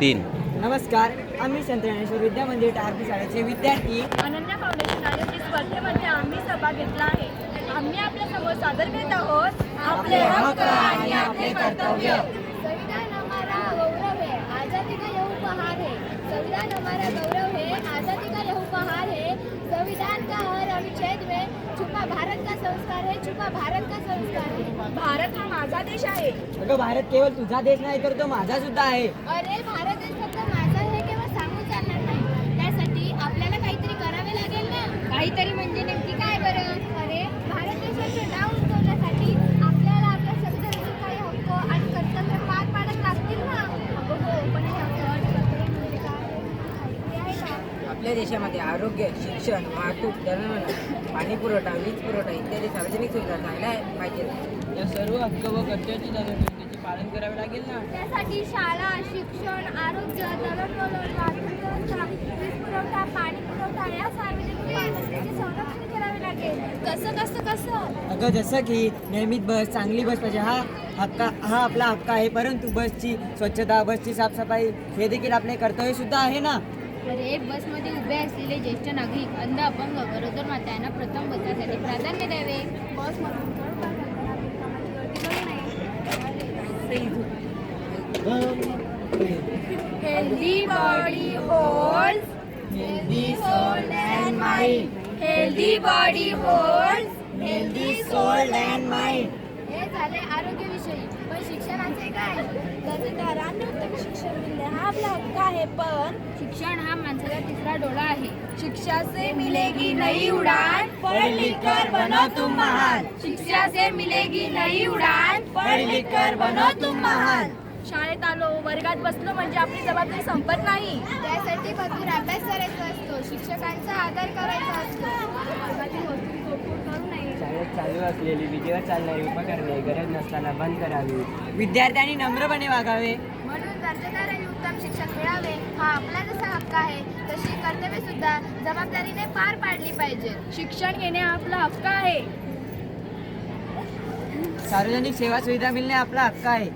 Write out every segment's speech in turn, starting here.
तीन. नमस्कार आम्ही संत ज्ञानेश्वर विद्या मंदिर टारपी शाळेचे विद्यार्थी. अनन्या फाउंडेशन आयोजित स्पर्धेमध्ये आम्ही सहभाग घेतला आहे. आम्ही आपल्यासमोर सादर करीत आहोत आपले हक्क आणि आपले कर्तव्य. संविधान हमारा गौरव है आजादी का यह उपहार है. संविधान हमारा गौरव है आजादी का यह उपहार है. संविधान का हर अनुच्छेद में संस्कार है छुपा भारत का संस्कार है। भारत हा माझा देश आहे। अगं भारत केवळ तुझा देश नाही तर तो माझा सुद्धा आहे. अरे भारत देश फक्त माझा हे केवळ सांगून चालणार नाही. त्यासाठी आपल्याला काहीतरी करावे लागेल ना? काहीतरी म्हणजे नेमकी काय बरं अरे भारत देशाचे नाव उंचवण्यासाठी आपल्याला आपल्या संविधानाचे काही हक्क आणि कर्तव्य पार पाडत लागतील ना अगं हो पण हे हक्क आणि कर्तव्य म्हणजे काय माहिती आहे का आपल्या देशामध्ये आरोग्य शिक्षण वाहतूक दळणवळण पाणी पुरवठा वीज पुरवठा इत्यादी सार्वजनिक सुविधा चांगल्या पाहिजेत या सर्व हक्क व कर्तव्याची त्याचे पालन करावे लागेल ना? त्यासाठी शाळा शिक्षण आरोग्य दळणवळण वाहतूक व्यवस्था वीज पुरवठा पाणी पुरवठा या सार्वजनिक मालमत्तेचे संरक्षण करावे लागेल. कसं कसं कसं? अगं जसं की नियमित बस चांगली बस पाहिजे. हा हक्क हा आपला हक्क आहे. परंतु बसची स्वच्छता बसची साफसफाई हे देखील आपले कर्तव्य सुद्धा आहे ना? अरे बसमध्ये उभे असलेले ज्येष्ठ नागरिक अंध अपंग गरोदर माता यांना प्रथम बसण्यासाठी प्राधान्य द्यावे. Healthy body hold healthy soul and mind healthy body hold healthy soul and mind झाले आरोग्यविषयी पण शिक्षणाचे काय? उत्तम शिक्षण मिळणे हा आपला हक्क आहे पण शिक्षण हा माणसाचा तिसरा डोळा आहे. शिक्षा से मिलेगी नई उड़ान पढ़ लिख कर बनो तुम महान. शिक्षा से मिलेगी नई उड़ान पढ़ लिख कर बनो तुम महान. शाळेत आलो वर्गात बसलो म्हणजे आपली जबाबदारी संपत नाही. त्यासाठी भरपूर अभ्यास करायचा असतो शिक्षकांचा आदर करायचा असतो. चालू असलेली विजेवर चालणारी उपकरणे गरज नसताना बंद करावी. विद्यार्थ्यांनी नम्रपणे वागावे. म्हणून दर्जेदार आणि उत्तम शिक्षण मिळावे हा आपला जसा हक्क आहे तशी कर्तव्य सुद्धा जबाबदारीने पार पाडली पाहिजे. शिक्षण घेणे हा आपला हक्क आहे. सार्वजनिक सेवा सुविधा मिळणे आपला हक्क आहे.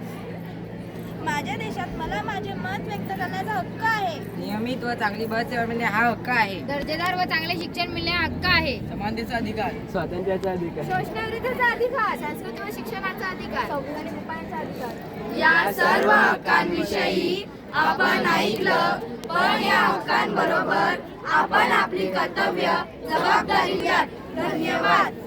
माझ्या देशात मला माझे मत व्यक्त करण्याचा हक्क आहे. नियमित व चांगली बस सेवा मिळणे हा हक्क आहे दर्जेदार व चांगले शिक्षण मिळणे हा हक्क आहे समानतेचा अधिकार स्वातंत्र्याचा अधिकार शोषणाविरुद्धचा अधिकार संस्कृती व शिक्षणाचा अधिकार संविधानिक उपायांचा अधिकार या सर्व हक्कांविषयी आपण ऐकलं पण या हक्कांबरोबर आपण आपली कर्तव्य जबाबदारी घ्या धन्यवाद